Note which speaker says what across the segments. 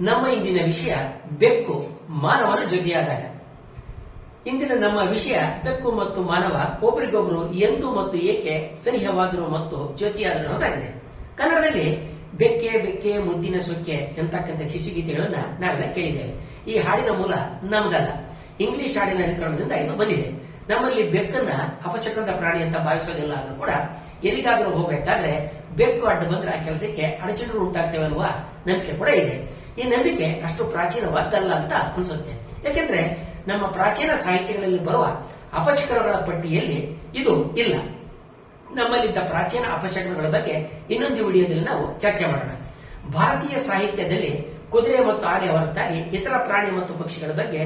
Speaker 1: ನಮ್ಮ ಇಂದಿನ ವಿಷಯ ಬೆಕ್ಕು ಮಾನವನ ಜೊತೆಯಾದಾಗ. ಇಂದಿನ ನಮ್ಮ ವಿಷಯ ಬೆಕ್ಕು ಮತ್ತು ಮಾನವ ಒಬ್ಬರಿಗೊಬ್ಬರು ಎಂದು ಮತ್ತು ಏಕೆ ಸನಿಹವಾದರು ಮತ್ತು ಜೊತೆಯಾದರು ಅನ್ನೋದಾಗಿದೆ ಕನ್ನಡದಲ್ಲಿ ಬೆಕ್ಕೆ ಬೆಕ್ಕೆ ಮುದ್ದಿನ ಸೊಕ್ಕೆ ಎಂತಕ್ಕಂಥ ಶಿಶುಗೀತೆಗಳನ್ನ ನಾವೆಲ್ಲ ಕೇಳಿದ್ದೇವೆ. ಈ ಹಾಡಿನ ಮೂಲ ನಮ್ಗಲ್ಲ. ಇಂಗ್ಲಿಷ್ ಹಾಡಿನ ಅನುಕರಣದಿಂದ ಇದು ಬಂದಿದೆ. ನಮ್ಮಲ್ಲಿ ಬೆಕ್ಕನ್ನ ಅಪಶಕನದ ಪ್ರಾಣಿ ಅಂತ ಭಾವಿಸೋದಿಲ್ಲ ಆದ್ರೂ ಕೂಡ ಎಲ್ಲಿಗಾದ್ರೂ ಹೋಗ್ಬೇಕಾದ್ರೆ ಬೆಕ್ಕು ಅಡ್ಡ ಬಂದ್ರೆ ಆ ಕೆಲಸಕ್ಕೆ ಅಡಚಣೆ ಉಂಟಾಗ್ತೇವೆ ಅನ್ನುವ ನಂಬಿಕೆ ಕೂಡ ಇದೆ. ಈ ನಂಬಿಕೆ ಅಷ್ಟು ಪ್ರಾಚೀನವಾದ್ದಲ್ಲ ಅಂತ ಅನಿಸುತ್ತೆ. ಯಾಕೆಂದ್ರೆ ನಮ್ಮ ಪ್ರಾಚೀನ ಸಾಹಿತ್ಯಗಳಲ್ಲಿ ಬರುವ ಅಪಚಕರಗಳ ಪಟ್ಟಿಯಲ್ಲಿ ಇದು ಇಲ್ಲ. ನಮ್ಮಲ್ಲಿದ್ದ ಪ್ರಾಚೀನ ಅಪಚಕರಗಳ ಬಗ್ಗೆ ಇನ್ನೊಂದು ವಿಡಿಯೋದಲ್ಲಿ ನಾವು ಚರ್ಚೆ ಮಾಡೋಣ. ಭಾರತೀಯ ಸಾಹಿತ್ಯದಲ್ಲಿ ಕುದುರೆ ಮತ್ತು ಆನೆ ಹೊರತಾಗಿ ಇತರ ಪ್ರಾಣಿ ಮತ್ತು ಪಕ್ಷಿಗಳ ಬಗ್ಗೆ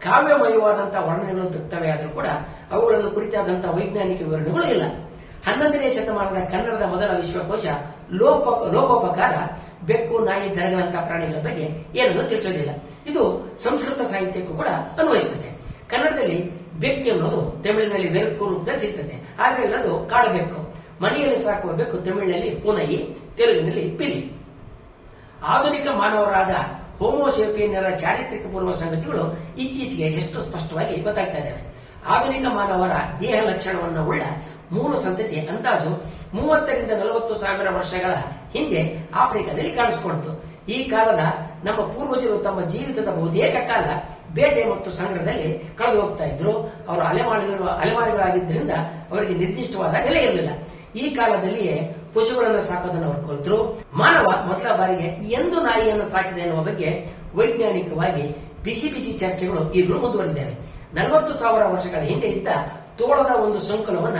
Speaker 1: ಕಾವ್ಯಮಯವಾದಂತಹ ವರ್ಣನೆಗಳು ದಕ್ತವೆ ಆದರೂ ಕೂಡ ಅವುಗಳನ್ನು ಕುರಿತಾದಂತಹ ವೈಜ್ಞಾನಿಕ ವಿವರಣೆಗಳು ಇಲ್ಲ. ಹನ್ನೊಂದನೇ ಶತಮಾನದ ಕನ್ನಡದ ಮೊದಲ ವಿಶ್ವಕೋಶ ಲೋಪ ಲೋಪೋಪಕಾರ ಬೆಕ್ಕು, ನಾಯಿ ದರಗಳಂತಹ ಪ್ರಾಣಿಗಳ ಬಗ್ಗೆ ಏನನ್ನು ತಿಳಿಸೋದಿಲ್ಲ. ಇದು ಸಂಸ್ಕೃತ ಸಾಹಿತ್ಯಕ್ಕೂ ಕೂಡ ಅನ್ವಯಿಸುತ್ತದೆ. ಕನ್ನಡದಲ್ಲಿ ಬೆಕ್ಕು ಅನ್ನೋದು ತಮಿಳಿನಲ್ಲಿ ಬೆಕ್ಕು ರೂಪದಲ್ಲಿ ಸಿಗ್ತದೆ. ಆದರೆ ಅದು ಕಾಡು ಬೆಕ್ಕು. ಮನೆಯಲ್ಲಿ ಸಾಕುವ ಬೆಕ್ಕು ತಮಿಳಿನಲ್ಲಿ ಪುನಯಿ ತೆಲುಗಿನಲ್ಲಿ ಪಿಲಿ. ಆಧುನಿಕ ಮಾನವರಾದ ಹೋಮೋಸೇಪಿಯನ್ನರ ಚಾರಿತ್ರಿಕ ಪೂರ್ವ ಸಂಗತಿಗಳು ಇತ್ತೀಚೆಗೆ ಎಷ್ಟು ಸ್ಪಷ್ಟವಾಗಿ ಗೊತ್ತಾಗ್ತಾ ಇದ್ದಾವೆ. ಆಧುನಿಕ ಮಾನವರ ದೇಹ ಲಕ್ಷಣವನ್ನು ಉಳ್ಳ ಮೂಲ ಸಂತತಿ ಅಂದಾಜು ಮೂವತ್ತರಿಂದ ನಲವತ್ತು ಸಾವಿರ ವರ್ಷಗಳ ಹಿಂದೆ ಆಫ್ರಿಕಾದಲ್ಲಿ ಕಾಣಿಸಿಕೊಂಡಿತು ಈ ಕಾಲದ ನಮ್ಮ ಪೂರ್ವಜರು ತಮ್ಮ ಜೀವಿತದ ಬಹುತೇಕ ಕಾಲ ಬೇಟೆ ಮತ್ತು ಸಂಗ್ರಹದಲ್ಲಿ ಕಳೆದು ಹೋಗ್ತಾ ಇದ್ರು. ಅವರು ಅಲೆಮಾರಿಗಳು, ಅಲೆಮಾರಿಗಳಾಗಿದ್ದರಿಂದ ಅವರಿಗೆ ನಿರ್ದಿಷ್ಟವಾದ ನೆಲೆ ಇರಲಿಲ್ಲ. ಈ ಕಾಲದಲ್ಲಿಯೇ ಪಶುಗಳನ್ನು ಸಾಕೋದನ್ನು ಅವರು ಕಲಿತರು. ಮಾನವ ಮೊದಲ ಬಾರಿಗೆ ಎಂದು ನಾಯಿಯನ್ನು ಸಾಕಿದೆ ಎನ್ನುವ ಬಗ್ಗೆ ವೈಜ್ಞಾನಿಕವಾಗಿ ಬಿಸಿ ಬಿಸಿ ಚರ್ಚೆಗಳು ಈಗಲೂ ಮುಂದುವರೆದಿವೆ. ನಲವತ್ತು ಸಾವಿರ ವರ್ಷಗಳ ಹಿಂದೆ ಇದ್ದ ತೋಳದ ಒಂದು ಸಂಕುಲವನ್ನ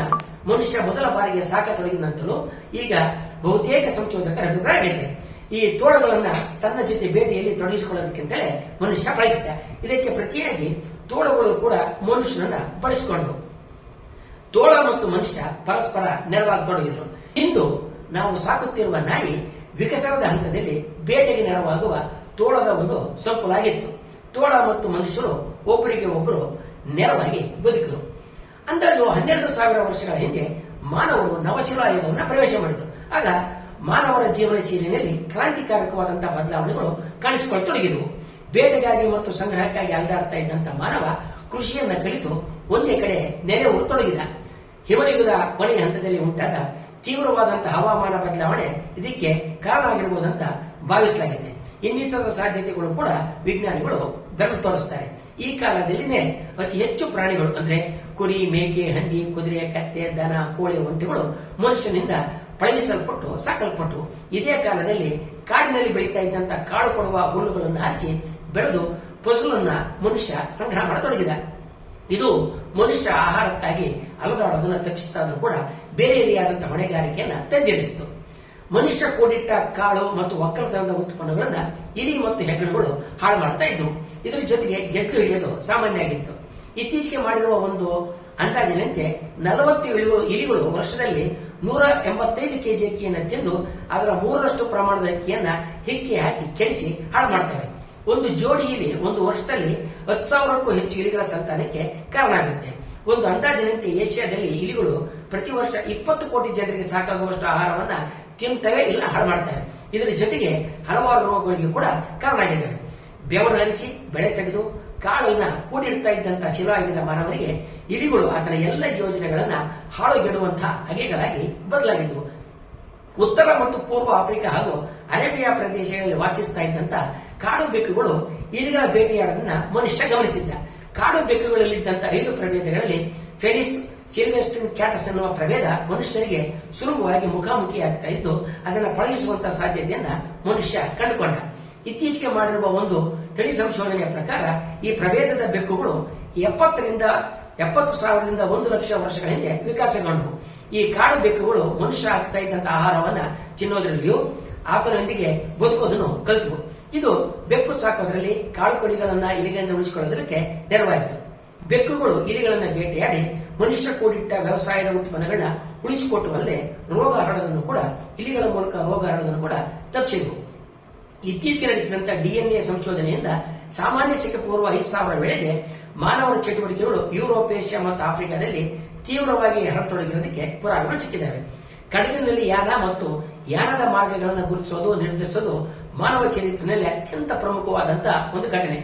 Speaker 1: ಮನುಷ್ಯ ಮೊದಲ ಬಾರಿಗೆ ಸಾಕತೊಡಗಿದಂತಲೂ ಈಗ ಬಹುತೇಕ ಸಂಶೋಧಕರ ಅಭಿಪ್ರಾಯ ಇದೆ. ಈ ತೋಳಗಳನ್ನ ತನ್ನ ಜೊತೆ ಬೇಟೆಯಲ್ಲಿ ತೊಡಗಿಸಿಕೊಳ್ಳೋದಕ್ಕಿಂತಲೇ ಮನುಷ್ಯ ಬಳಸಿದ ಇದಕ್ಕೆ ಪ್ರತಿಯಾಗಿ ತೋಳಗಳು ಕೂಡ ಮನುಷ್ಯನನ್ನ ಬಳಸಿಕೊಂಡವು ತೋಳ ಮತ್ತು ಮನುಷ್ಯ ಪರಸ್ಪರ ನೆರವಾಗಿ ತೊಡಗಿದರು. ಇಂದು ನಾವು ಸಾಕುತ್ತಿರುವ ನಾಯಿ ವಿಕಸನದ ಹಂತದಲ್ಲಿ ಬೇಟೆಗೆ ನೆರವಾಗುವ ತೋಳದ ಒಂದು ಸಂಕುಲಾಗಿತ್ತು ತೋಳ ಮತ್ತು ಮನುಷ್ಯರು ಒಬ್ಬರಿಗೆ ಒಬ್ಬರು ನೆರವಾಗಿ ಬದುಕರು. ಅಂದಾಜು ಹನ್ನೆರಡು ಸಾವಿರ ವರ್ಷಗಳ ಹಿಂದೆ ಮಾನವರು ನವಶಿಲಾಯುಗವನ್ನು ಪ್ರವೇಶ ಮಾಡಿದರು. ಆಗ ಮಾನವರ ಜೀವನ ಶೈಲಿಯಲ್ಲಿ ಕ್ರಾಂತಿಕಾರಕವಾದಂತಹ ಬದಲಾವಣೆಗಳು ಕಾಣಿಸಿಕೊಳ್ಳತೊಡಗಿದವು. ಬೇಟೆಗಾಗಿ ಮತ್ತು ಸಂಗ್ರಹಕ್ಕಾಗಿ ಅಲೆದಾಡ್ತಾ ಇದ್ದಂಥ ಮಾನವ ಕೃಷಿಯನ್ನ ಕಲಿತು ಒಂದೇ ಕಡೆ ನೆರೆ ತೊಡಗಿದ. ಹಿಮಯುಗದ ಕೊನೆಯ ಹಂತದಲ್ಲಿ ಉಂಟಾದ ತೀವ್ರವಾದಂತಹ ಹವಾಮಾನ ಬದಲಾವಣೆ ಇದಕ್ಕೆ ಕಾರಣ ಆಗಿರಬಹುದಂತ ಭಾವಿಸಲಾಗಿದೆ. ಇನ್ನಿತರ ಸಾಧ್ಯತೆಗಳು ಕೂಡ ವಿಜ್ಞಾನಿಗಳು ಬೆರಳು ತೋರಿಸ್ತಾರೆ. ಈ ಕಾಲದಲ್ಲಿನೇ ಅತಿ ಹೆಚ್ಚು ಪ್ರಾಣಿಗಳು ಅಂದ್ರೆ ಕುರಿ, ಮೇಕೆ, ಹಂದಿ, ಕುದುರೆ, ಕತ್ತೆ, ದನ, ಕೋಳಿ, ಒಂಟೆಗಳು ಮನುಷ್ಯನಿಂದ ಪಳಗಿಸಲ್ಪಟ್ಟು, ಸಾಕಲ್ಪಟ್ಟು ಇದೇ ಕಾಲದಲ್ಲಿ ಕಾಡಿನಲ್ಲಿ ಬೆಳೀತಾ ಇದ್ದಂತ ಕಾಳು ಕೊಡುವ ಹುಲ್ಲುಗಳನ್ನು ಹಚ್ಚಿ ಬೆಳೆದು ಫಸಲನ್ನ ಮನುಷ್ಯ ಸಂಗ್ರಹ ಮಾಡತೊಡಗಿದ. ಇದು ಮನುಷ್ಯ ಆಹಾರಕ್ಕಾಗಿ ಅಲದಾಡೋದನ್ನು ತಪ್ಪಿಸ್ತಾದ್ರೂ ಕೂಡ ಬೇರೆ ರೀತಿಯಾದಂತಹ ಹೊಣೆಗಾರಿಕೆಯನ್ನ ತಂದಿರಿಸಿತು ಮನುಷ್ಯ ಕೂಡಿಟ್ಟ ಕಾಳು ಮತ್ತು ಒಕ್ಕಲತನದ ಉತ್ಪನ್ನಗಳನ್ನ ಇಲಿ ಮತ್ತು ಹೆಗ್ಗಣಗಳು ಹಾಳು ಮಾಡ್ತಾ ಇದ್ವು. ಇದರ ಜೊತೆಗೆ ಗೆದ್ದು ಹಿಡಿಯೋದು ಸಾಮಾನ್ಯ ಆಗಿತ್ತು. ಇತ್ತೀಚೆಗೆ ಮಾಡಿರುವ ಒಂದು ಅಂದಾಜಿನಂತೆ ನಲವತ್ತು ಇಲಿಗಳು ವರ್ಷದಲ್ಲಿ ನೂರ ಎಂಬತ್ತೈದು ಕೆಜಿ ಅಕ್ಕಿಯನ್ನು ತಿಂದು ಅದರ ಮೂರರಷ್ಟು ಪ್ರಮಾಣದ ಅಕ್ಕಿಯನ್ನ ಹಿಕ್ಕಿ ಹಾಕಿ ಕೆಡಿಸಿ ಹಾಳು ಮಾಡ್ತವೆ. ಒಂದು ಜೋಡಿ ಇಲಿ ಒಂದು ವರ್ಷದಲ್ಲಿ ಹತ್ತು ಸಾವಿರಕ್ಕೂ ಹೆಚ್ಚು ಇಲಿಗಳ ಸಂತಾನಕ್ಕೆ ಕಾರಣ ಆಗುತ್ತೆ. ಒಂದು ಅಂದಾಜಿನಂತೆ ಏಷ್ಯಾದಲ್ಲಿ ಇಲಿಗಳು ಪ್ರತಿ ವರ್ಷ ಇಪ್ಪತ್ತು ಕೋಟಿ ಜನರಿಗೆ ಸಾಕಾಗುವಷ್ಟು ಆಹಾರವನ್ನ ತಿಂತವೆ ಇಲ್ಲ ಹಾಳು ಮಾಡ್ತವೆ. ಇದರ ಜೊತೆಗೆ ಹಲವಾರು ರೋಗಗಳಿಗೆ ಕೂಡ ಕಾರಣ ಆಗಿದ್ದಾವೆ. ಬೆವರು ಹರಿಸಿ, ಬೆಳೆ ತೆಗೆದು ಕಾಳನ್ನ ಕೂಡಿಡ್ತಾ ಇದ್ದಂತಹ ಶಿಲಾಯುಗದ ಮಾನವನಿಗೆ ಇಲಿಗಳು ಆತನ ಎಲ್ಲ ಯೋಜನೆಗಳನ್ನ ಹಾಳುಗೆಡುವಂತಹ ಹಗೆಗಳಾಗಿ ಬದಲಾಗಿದ್ದವು ಉತ್ತರ ಮತ್ತು ಪೂರ್ವ ಆಫ್ರಿಕಾ ಹಾಗೂ ಅರೇಬಿಯಾ ಪ್ರದೇಶಗಳಲ್ಲಿ ವಾಸಿಸ್ತಾ ಇದ್ದಂತ ಕಾಡು ಬೆಕ್ಕುಗಳು ಇಲಿಗಳ ಬೇಟೆಯಾಡೋದನ್ನ ಮನುಷ್ಯ ಗಮನಿಸಿದ್ದ. ಕಾಡು ಬೆಕ್ಕುಗಳಲ್ಲಿದ್ದಂತ ಐದು ಪ್ರಭೇದಗಳಲ್ಲಿ ಫೆಲಿಸ್ ಚಿಲ್ವೆಸ್ಟನ್ ಕ್ಯಾಟಸ್ ಎನ್ನುವ ಪ್ರಭೇದ ಮನುಷ್ಯರಿಗೆ ಸುಲಭವಾಗಿ ಮುಖಾಮುಖಿ ಆಗ್ತಾ ಇದ್ದು, ಅದನ್ನು ಪಳಗಿಸುವಂತಹ ಸಾಧ್ಯತೆಯನ್ನ ಮನುಷ್ಯ ಕಂಡುಕೊಂಡ. ಇತ್ತೀಚೆಗೆ ಮಾಡಿರುವ ಒಂದು ತಳಿ ಸಂಶೋಧನೆಯ ಪ್ರಕಾರ ಈ ಪ್ರಭೇದದ ಬೆಕ್ಕುಗಳು ಎಪ್ಪತ್ತರಿಂದ ಎಪ್ಪತ್ತು ಸಾವಿರದಿಂದ ಒಂದು ಲಕ್ಷ ವರ್ಷಗಳ ಹಿಂದೆ ವಿಕಾಸಗೊಂಡವು. ಈ ಕಾಡು ಬೆಕ್ಕುಗಳು ಮನುಷ್ಯ ಆಗ್ತಾ ಇದ್ದಂತ ಆಹಾರವನ್ನ ತಿನ್ನೋದ್ರಲ್ಲಿಯೂ ಆತನೊಂದಿಗೆ ಬದುಕೋದನ್ನು ಕಲಿತು ಇದು ಬೆಕ್ಕು ಸಾಕೋದ್ರಲ್ಲಿ ಕಾಳು ಕೊಡಿಗಳನ್ನ ಇಲಿಗಳಿಂದ ಉಳಿಸಿಕೊಳ್ಳೋದಕ್ಕೆ ನೆರವಾಯಿತು. ಬೆಕ್ಕುಗಳು ಇಲಿಗಳನ್ನ ಬೇಟೆಯಾಡಿ ಮನುಷ್ಯ ಕೂಡಿಟ್ಟ ವ್ಯವಸಾಯದ ಉತ್ಪನ್ನಗಳನ್ನ ಉಳಿಸಿಕೊಟ್ಟುವಲ್ಲದೆ ರೋಗ ಹರಡೋದನ್ನು ಕೂಡ ಇಲಿಗಳ ಮೂಲಕ ರೋಗ ಹರಡೋದನ್ನು ಕೂಡ ತಪ್ಪಿಸಿದವು ಇತ್ತೀಚೆಗೆ ನಡೆಸಿದಂತ ಡಿಎನ್ಎ ಸಂಶೋಧನೆಯಿಂದ ಸಾಮಾನ್ಯ ಶಕ ಪೂರ್ವ ಐದು ಸಾವಿರ ವೇಳೆಗೆ ಮಾನವರ ಚಟುವಟಿಕೆಗಳು ಯುರೋಪ್, ಏಷ್ಯಾ ಮತ್ತು ಆಫ್ರಿಕಾದಲ್ಲಿ ತೀವ್ರವಾಗಿ ಹರಡತೊಡಗಿರೋದಕ್ಕೆ ಪುರಾವೆಗಳು ಸಿಕ್ಕಿದ್ದಾವೆ. ಕಡಲಿನಲ್ಲಿ ಯಾನ ಮತ್ತು ಯಾನದ ಮಾರ್ಗಗಳನ್ನು ಗುರುತಿಸೋದು, ನಿರ್ಧರಿಸೋದು ಮಾನವ ಚರಿತ್ರೆಯಲ್ಲಿ ಅತ್ಯಂತ ಪ್ರಮುಖವಾದಂತಹ ಒಂದು ಘಟನೆ.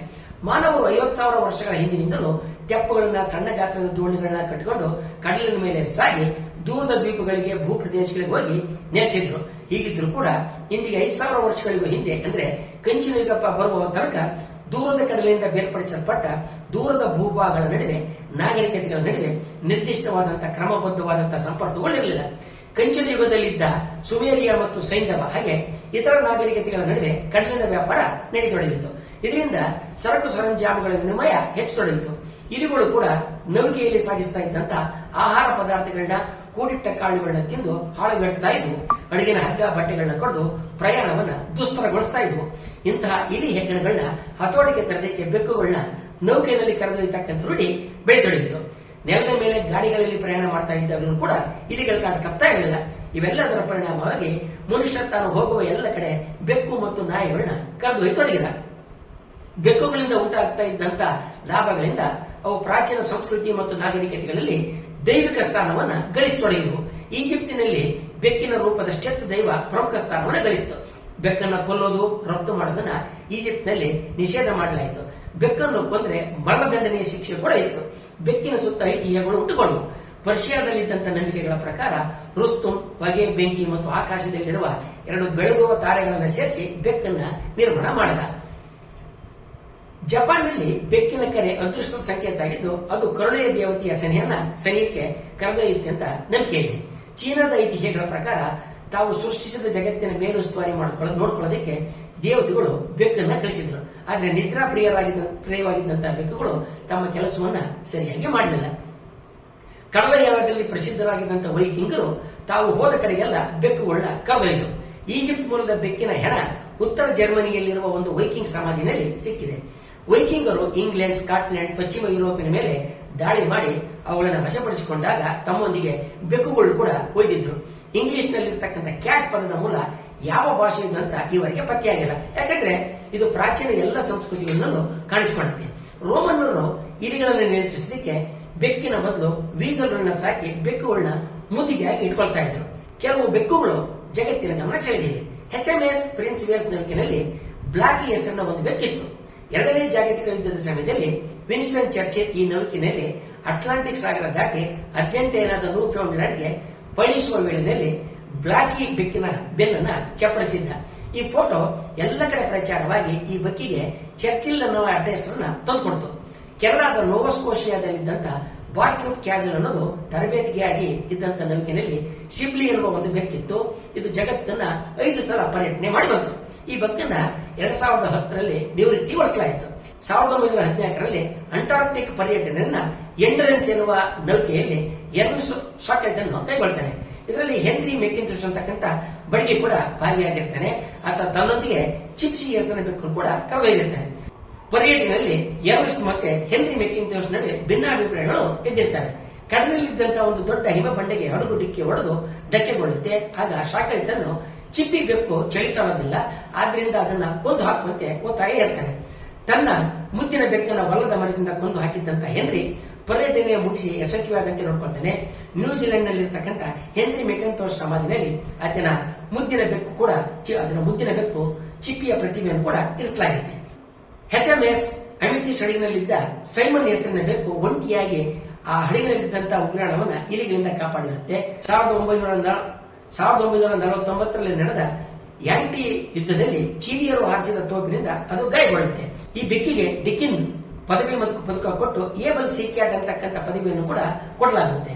Speaker 1: ಮಾನವರು ಐವತ್ತು ಸಾವಿರ ವರ್ಷಗಳ ಹಿಂದಿನಿಂದಲೂ ತೆಪ್ಪುಗಳನ್ನ ಸಣ್ಣ ಗಾತ್ರದ ದೋಣಿಗಳನ್ನ ಕಟ್ಟಿಕೊಂಡು ಕಡಲಿನ ಮೇಲೆ ಸಾಗಿ ದೂರದ ದ್ವೀಪಗಳಿಗೆ ಭೂ ಪ್ರದೇಶಗಳಿಗೆ ಹೋಗಿ ನೆಲೆಸಿದ್ರು. ಹೀಗಿದ್ರು ಕೂಡ ಇಂದಿಗೆ ಐದು ಸಾವಿರ ವರ್ಷಗಳಿಗೂ ಹಿಂದೆ ಅಂದ್ರೆ ಕಂಚಿನ ಯುಗಪ್ಪ ಬರುವ ತನಕ ದೂರದ ಕಡಲೆಯಿಂದ ಬೇರ್ಪಡಿಸಲ್ಪಟ್ಟ ದೂರದ ಭೂಭಾಗಗಳ ನಡುವೆ ನಾಗರಿಕತೆಗಳ ನಡುವೆ ನಿರ್ದಿಷ್ಟವಾದಂತಹ ಕ್ರಮಬದ್ಧವಾದಂತಹ ಸಂಪರ್ಕಗಳಿರಲಿಲ್ಲ ಕಂಚಿನ ಯುಗದಲ್ಲಿದ್ದ ಸುಮೇರಿಯಾ ಮತ್ತು ಸೈಂಧವ ಹಾಗೆ ಇತರ ನಾಗರಿಕತೆಗಳ ನಡುವೆ ಕಡಲಿನ ವ್ಯಾಪಾರ ನಡೆಯತೊಡಗಿತ್ತು ಇದರಿಂದ ಸರಕು ಸರಂಜಾಮುಗಳ ವಿನಿಮಯ ಹೆಚ್ಚತೊಡಗಿತು. ಇಲಿಗಳು ಕೂಡ ನೌಕೆಯಲ್ಲಿ ಸಾಗಿಸ್ತಾ ಇದ್ದಂತ ಆಹಾರ ಪದಾರ್ಥಗಳನ್ನ ಕೂಡಿಟ್ಟ ಕಾಳುಗಳನ್ನ ತಿಂದು ಹಾಳುಗಟ್ಟುತ್ತಾ ಇದ್ವು. ಅಡುಗಿನ ಹಗ್ಗ ಬಟ್ಟೆಗಳನ್ನ ಕಡಿದು ಪ್ರಯಾಣವನ್ನ ದುಸ್ತರಗೊಳಿಸ್ತಾ ಇದ್ವು. ಇಂತಹ ಇಲಿ ಹೆಗ್ಗಣಗಳನ್ನ ಹತೋಟಿಗೆ ತರದಕ್ಕೆ ಬೆಕ್ಕುಗಳನ್ನ ನೌಕೆಯಲ್ಲಿ ಕರೆದೊಯ್ತಕ್ಕಂಥ ರೂಢಿ ಬೆಳೆದೊಡಗಿತ್ತು ನೆಲದ ಮೇಲೆ ಗಾಡಿಗಳಲ್ಲಿ ಪ್ರಯಾಣ ಮಾಡ್ತಾ ಇದ್ದಾಗಲೂ ಕೂಡ ಇಲಿಗಳ ಕಾಟ ತಪ್ತಾ ಇರಲಿಲ್ಲ. ಇವೆಲ್ಲದರ ಪರಿಣಾಮವಾಗಿ ಮನುಷ್ಯ ತಾನು ಹೋಗುವ ಎಲ್ಲ ಕಡೆ ಬೆಕ್ಕು ಮತ್ತು ನಾಯಿಗಳನ್ನ ಕರೆದೊಯ್ತೊಡಗಿದ ಬೆಕ್ಕುಗಳಿಂದ ಉಂಟಾಗ್ತಾ ಇದ್ದಂತ ಲಾಭಗಳಿಂದ ಅವು ಪ್ರಾಚೀನ ಸಂಸ್ಕೃತಿ ಮತ್ತು ನಾಗರಿಕತೆಗಳಲ್ಲಿ ದೈವಿಕ ಸ್ಥಾನವನ್ನ ಗಳಿಸತೊಡಗಿದವು. ಈಜಿಪ್ಟಿನಲ್ಲಿ ಬೆಕ್ಕಿನ ರೂಪದ ರೂಪದಷ್ಟೆತ್ತು ದೈವ ಪ್ರಮುಖ ಸ್ಥಾನವನ್ನು ಗಳಿಸಿತು. ಬೆಕ್ಕನ್ನು ಕೊಲ್ಲೋದು, ರಫ್ತು ಮಾಡೋದನ್ನ ಈಜಿಪ್ಟ್ನಲ್ಲಿ ನಿಷೇಧ ಮಾಡಲಾಯಿತು. ಬೆಕ್ಕನ್ನು ಕೊಂದ್ರೆ ಮರಣದಂಡನೆಯ ಶಿಕ್ಷೆ ಕೂಡ ಇತ್ತು. ಬೆಕ್ಕಿನ ಸುತ್ತ ಐತಿಹ್ಯಗಳು ಹುಟ್ಟುಕೊಂಡವು. ಪರ್ಷಿಯಾದಲ್ಲಿದ್ದಂಥ ನಂಬಿಕೆಗಳ ಪ್ರಕಾರ ರುಸ್ತುಂ, ಹೊಗೆ, ಬೆಂಕಿ ಮತ್ತು ಆಕಾಶದಲ್ಲಿರುವ ಎರಡು ಬೆಳಗುವ ತಾರೆಗಳನ್ನು ಸೇರಿಸಿ ಬೆಕ್ಕನ್ನ ನಿರ್ಮಾಣ ಮಾಡಿದ. ಜಪಾನ್ನಲ್ಲಿ ಬೆಕ್ಕಿನ ಕರೆ ಅದೃಷ್ಟದ ಸಂಕೇತ ಆಗಿದ್ದು ಅದು ಕರುಣೆಯ ದೇವತೆಯ ಸನಿಯನ್ನ ಸನಿಹಕ್ಕೆ ಕರೆದೊಯ್ಯುತ್ತೆ ಅಂತ ನಂಬಿಕೆ ಇದೆ ಚೀನಾದ ಐತಿಹ್ಯಗಳ ಪ್ರಕಾರ ತಾವು ಸೃಷ್ಟಿಸಿದ ಜಗತ್ತಿನ ಮೇಲುಸ್ತುವಾರಿ ಮಾಡಿಕೊಳ್ಳ, ನೋಡ್ಕೊಳ್ಳೋದಕ್ಕೆ ದೇವತೆಗಳು ಬೆಕ್ಕನ್ನ ಕಳಿಸಿದ್ರು. ಆದ್ರೆ ನಿದ್ರಾ ಪ್ರಿಯರಾಗಿದ್ದ ಪ್ರಿಯವಾಗಿದ್ದಂತಹ ಬೆಕ್ಕುಗಳು ತಮ್ಮ ಕೆಲಸವನ್ನ ಸರಿಯಾಗಿ ಮಾಡಲಿಲ್ಲ. ಕಡಲಯಾನದಲ್ಲಿ ಪ್ರಸಿದ್ಧರಾಗಿದ್ದಂತಹ ವೈಕಿಂಗರು ತಾವು ಹೋದ ಕಡೆಗೆಲ್ಲ ಬೆಕ್ಕುಗಳನ್ನ ಕರೆದೊಯ್ದರು ಈಜಿಪ್ಟ್ ಮೂಲದ ಬೆಕ್ಕಿನ ಹೆಣ ಉತ್ತರ ಜರ್ಮನಿಯಲ್ಲಿರುವ ಒಂದು ವೈಕಿಂಗ್ ಸಮಾಧಿನಲ್ಲಿ ಸಿಕ್ಕಿದೆ. ವೈಕಿಂಗರು ಇಂಗ್ಲೆಂಡ್ ಸ್ಕಾಟ್ಲೆಂಡ್ ಪಶ್ಚಿಮ ಯುರೋಪಿನ ಮೇಲೆ ದಾಳಿ ಮಾಡಿ ಅವುಗಳನ್ನು ವಶಪಡಿಸಿಕೊಂಡಾಗ ತಮ್ಮೊಂದಿಗೆ ಬೆಕ್ಕುಗಳು ಕೂಡ ಒಯ್ದಿದ್ರು. ಇಂಗ್ಲಿಷ್ ನಲ್ಲಿರ್ತಕ್ಕಂಥ ಕ್ಯಾಟ್ ಪದದ ಮೂಲ ಯಾವ ಭಾಷೆ ಇದು ಅಂತ ಇವರಿಗೆ ಪತ್ತೆಯಾಗಿಲ್ಲ. ಯಾಕಂದ್ರೆ ಇದು ಪ್ರಾಚೀನ ಎಲ್ಲ ಸಂಸ್ಕೃತಿಗಳನ್ನು ಕಾಣಿಸಿಕೊಳ್ಳುತ್ತೆ. ರೋಮನ್ನರು ಇಲಿಗಳನ್ನು ನಿಯಂತ್ರಿಸಲಿಕ್ಕೆ ಬೆಕ್ಕಿನ ಬದಲು ವೀಸಲ್ಗಳನ್ನ ಸಾಕಿ ಬೆಕ್ಕುಗಳನ್ನ ಮುದಿಗೆ ಇಟ್ಕೊಳ್ತಾ ಇದ್ರು. ಕೆಲವು ಬೆಕ್ಕುಗಳು ಜಗತ್ತಿನ ಗಮನ ಸೆಳೆದಿವೆ. H M S Prince Wales ನೌಕಿನಲ್ಲಿ Blackie ಹೆಸರಿನ ಒಂದು ಬೆಕ್ಕಿತ್ತು. ಎರಡನೇ ಜಾಗತಿಕ ಯುದ್ಧದ ಸಮಯದಲ್ಲಿ ವಿನ್ಸ್ಟನ್ ಚರ್ಚೆ ಈ ನೌಕಿನಲ್ಲಿ ಅಟ್ಲಾಂಟಿಕ್ ಸಾಗರ ದಾಟಿ ಅರ್ಜೆಂಟೈನಾದ ನ್ಯೂಫೌಂಡ್ಲ್ಯಾಂಡ್ಗೆ ಪಯಣಿಸುವ ವೇಳೆಯಲ್ಲಿ ಬ್ಲಾಕಿ ಬೆಕ್ಕಿನ ಬೆನ್ನನ್ನ ಚಪ್ಪಳಿಸಿದ್ದ ಈ ಫೋಟೋ ಎಲ್ಲ ಕಡೆ ಪ್ರಚಾರವಾಗಿ ಈ ಬಕ್ಕಿಗೆ ಚರ್ಚಿಲ್ ಅನ್ನುವ ಅಡ್ಡ ಹೆಸರನ್ನ ತಂದುಕೊಡ್ತು. ಕೆನಡಾದ ನೋವಸ್ಕೋಶಿಯಾದಲ್ಲಿದ್ದಂತ ಬಾರ್ಕ್ಯೂಟ್ ಕ್ಯಾಜಲ್ ಅನ್ನೋದು ತರಬೇತಿಗೆಯಾಗಿ ಇದ್ದಂತ ನೌಕಿನಲ್ಲಿ ಸಿಬ್ಲಿ ಎನ್ನುವ ಒಂದು ಬೆಕ್ಕಿತ್ತು. ಇದು ಜಗತ್ತನ್ನ ಐದು ಸಲ ಪರ್ಯಟನೆ ಮಾಡಿ ಬಂತು. ಈ ಬಗ್ಗೆನ ಎರಡ್ ಸಾವಿರದ ಹತ್ತರಲ್ಲಿ ನಿವೃತ್ತಿಗೊಳಿಸಲಾಯಿತು ಸಾವಿರದ ಒಂಬೈನೂರ ಹದಿನಾಲ್ಕರಲ್ಲಿ ಅಂಟಾರ್ಕ್ಟಿಕ್ ಪರ್ಯಟನೆಯನ್ನ ಎಂಡರೆನ್ಸ್ ಎನ್ನುವ ನೌಕೆಯಲ್ಲಿ ಎರಡು ಶಾಕೆಟ್ ಅನ್ನು ಕೈಗೊಳ್ತಾನೆ ಇದರಲ್ಲಿ ಹೆನ್ರಿ ಮೆಕ್ಕಿಂತುಷ್ ಅಂತಕ್ಕಂಥ ಬಡಿಗೆ ಕೂಡ ಭಾಗಿಯಾಗಿರ್ತಾನೆ. ಆತ ತನ್ನೊಂದಿಗೆ ಚಿಪ್ಸಿ ಹೆಸರು ಕೂಡ ಕರೆದೊಯ್ದಿರ್ತಾನೆ ಪರ್ಯಟನೆಯಲ್ಲಿ ಎರಡು ಮತ್ತೆ ಹೆನ್ರಿ ಮೆಕ್ಕಿಂತುಷ್ ನಡುವೆ ಭಿನ್ನಾಭಿಪ್ರಾಯಗಳು ಎದ್ದಿರ್ತವೆ. ಕಡಲಲ್ಲಿದ್ದಂತಹ ಒಂದು ದೊಡ್ಡ ಹಿಮ ಬಂಡೆಗೆ ಹಡಗು ಡಿಕ್ಕಿ ಹೊಡೆದು ಧಕ್ಕೆಗೊಳ್ಳುತ್ತೆ. ಆಗ ಶಾಕೆಟ್ ಅನ್ನು ಚಿಪ್ಪಿ ಬೆಕ್ಕು ಚಳಿತಾರೋದಿಲ್ಲ ಆದ್ರಿಂದ ಅದನ್ನ ಕೊಂದು ಹಾಕುವಂತೆ ಒತ್ತಾಯ ಇರ್ತಾನೆ ತನ್ನ ಮುತ್ತಿನ ಬೆಕ್ಕನ್ನ ಹೊಲದ ಮರದಿಂದ ಕೊಂದು ಹಾಕಿದ್ದಂತ ಹೆನ್ರಿ ಪರ್ಯಟನೆ ಮುಗಿಸಿ ಯಶಸ್ವಿಯಾಗಂತೆ ನೋಡ್ಕೊಳ್ತಾನೆ. ನ್ಯೂಜಿಲೆಂಡ್ ನಲ್ಲಿರ್ತಕ್ಕಂಥ ಹೆನ್ರಿ ಮೆಕಂತೋರ್ ಸಮಾಧಿನಲ್ಲಿ ಆತನ ಮುದ್ದಿನ ಬೆಕ್ಕು ಕೂಡ ಅದರ ಮುದ್ದಿನ ಬೆಕ್ಕು ಚಿಪ್ಪಿಯ ಪ್ರತಿಮೆಯನ್ನು ಕೂಡ ಇರಿಸಲಾಗಿದೆ ಹೆಚ್ ಎಂ ಎಸ್ ಅಮಿತಿ ಹಡಗಿನಲ್ಲಿದ್ದ ಸೈಮನ್ ಹೆಸರಿನ ಬೆಕ್ಕು ಒಂಟಿಯಾಗಿ ಆ ಹಡಗಿನಲ್ಲಿದ್ದಂತಹ ಉಗ್ರಾಣವನ್ನ ಇಲಿಗಳಿಂದ ಕಾಪಾಡಿರುತ್ತೆ. ಸಾವಿರದ ಒಂಬೈನೂರ ಸಾವಿರದ ಒಂಬೈನೂರ ನಲವತ್ತೊಂಬತ್ತರಲ್ಲಿ ನಡೆದ ಯಾಂಟಿ ಯುದ್ಧದಲ್ಲಿ ಚೀನಿಯರು ಹಾರಿಸಿದ ತೋಪಿನಿಂದ ಅದು ಗಾಯಗೊಳ್ಳುತ್ತೆ. ಈ ಬೆಕ್ಕಿಗೆ ಡಿಕ್ಕಿನ್ ಪದವಿ ಮತ್ತು ಪದಕ ಕೊಟ್ಟು ಏಬಲ್ ಸಿಕ್ಯಾಟ್ ಅಂತಕ್ಕಂಥ ಪದವಿಯನ್ನು ಕೂಡ ಕೊಡಲಾಗುತ್ತೆ.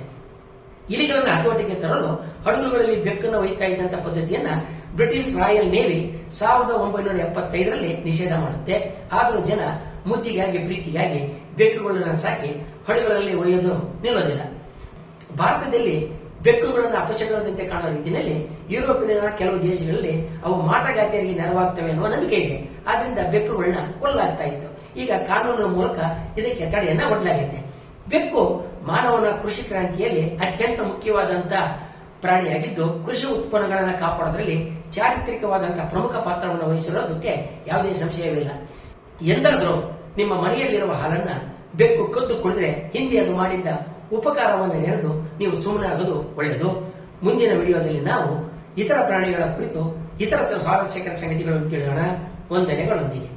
Speaker 1: ಇಲಿಗಳನ್ನು ಹತೋಟಿಗೆ ತರಲು ಹಡಗುಗಳಲ್ಲಿ ಬೆಕ್ಕನ್ನು ಒಯ್ತಾ ಇದ್ದಂಥ ಪದ್ಧತಿಯನ್ನ ಬ್ರಿಟಿಷ್ ರಾಯಲ್ ನೇವಿ ಸಾವಿರದ ಒಂಬೈನೂರ ಎಪ್ಪತ್ತೈದರಲ್ಲಿ ನಿಷೇಧ ಮಾಡುತ್ತೆ. ಆದರೂ ಜನ ಮುದ್ದಿಗಾಗಿ ಪ್ರೀತಿಗಾಗಿ ಬೆಕ್ಕುಗಳನ್ನು ಸಾಕಿ ಹಡಗುಗಳಲ್ಲಿ ಒಯ್ಯೋದು ನಿಲ್ಲೋದಿಲ್ಲ. ಭಾರತದಲ್ಲಿ ಬೆಕ್ಕುಗಳನ್ನು ಅಪಶಕನದಂತೆ ಕಾಣುವ ರೀತಿಯಲ್ಲಿ ಯುರೋಪಿನ ಕೆಲವು ದೇಶಗಳಲ್ಲಿ ಅವು ಮಾಟಗಾತಿಯರಿಗೆ ನೆರವಾಗ್ತವೆ ಅನ್ನುವ ನಂಬಿಕೆ ಇದೆ. ಆದ್ರಿಂದ ಬೆಕ್ಕುಗಳನ್ನ ಕೊಲ್ಲಾಗ್ತಾ ಇತ್ತು. ಈಗ ಕಾನೂನಿನ ಮೂಲಕ ಇದಕ್ಕೆ ತಡೆಯನ್ನ ಒಡ್ಲಾಗಿದೆ ಬೆಕ್ಕು ಮಾನವನ ಕೃಷಿ ಕ್ರಾಂತಿಯಲ್ಲಿ ಅತ್ಯಂತ ಮುಖ್ಯವಾದಂತಹ ಪ್ರಾಣಿಯಾಗಿದ್ದು ಕೃಷಿ ಉತ್ಪನ್ನಗಳನ್ನು ಕಾಪಾಡೋದ್ರಲ್ಲಿ ಚಾರಿತ್ರಿಕವಾದಂತಹ ಪ್ರಮುಖ ಪಾತ್ರವನ್ನು ವಹಿಸಿರೋದಕ್ಕೆ ಯಾವುದೇ ಸಂಶಯವಿಲ್ಲ ಎಂದಾದರೂ ನಿಮ್ಮ ಮನೆಯಲ್ಲಿರುವ ಹಾಲನ್ನ ಬೆಕ್ಕು ಕದ್ದು ಕುಡಿದ್ರೆ ಹಿಂದೆ ಅದು ಮಾಡಿದ್ದ ಉಪಕಾರವನ್ನು ನೆನೆದು ನೀವು ಸುಮ್ಮನೆ ಆಗೋದು ಒಳ್ಳೆಯದು ಮುಂದಿನ ವಿಡಿಯೋದಲ್ಲಿ ನಾವು ಇತರ ಪ್ರಾಣಿಗಳ ಕುರಿತು ಇತರ ಸ್ವಾರಸ್ಯಕರ ಸಂಗತಿಗಳನ್ನು ಕೇಳೋಣ. ವಂದನೆಗಳೊಂದಿಗೆ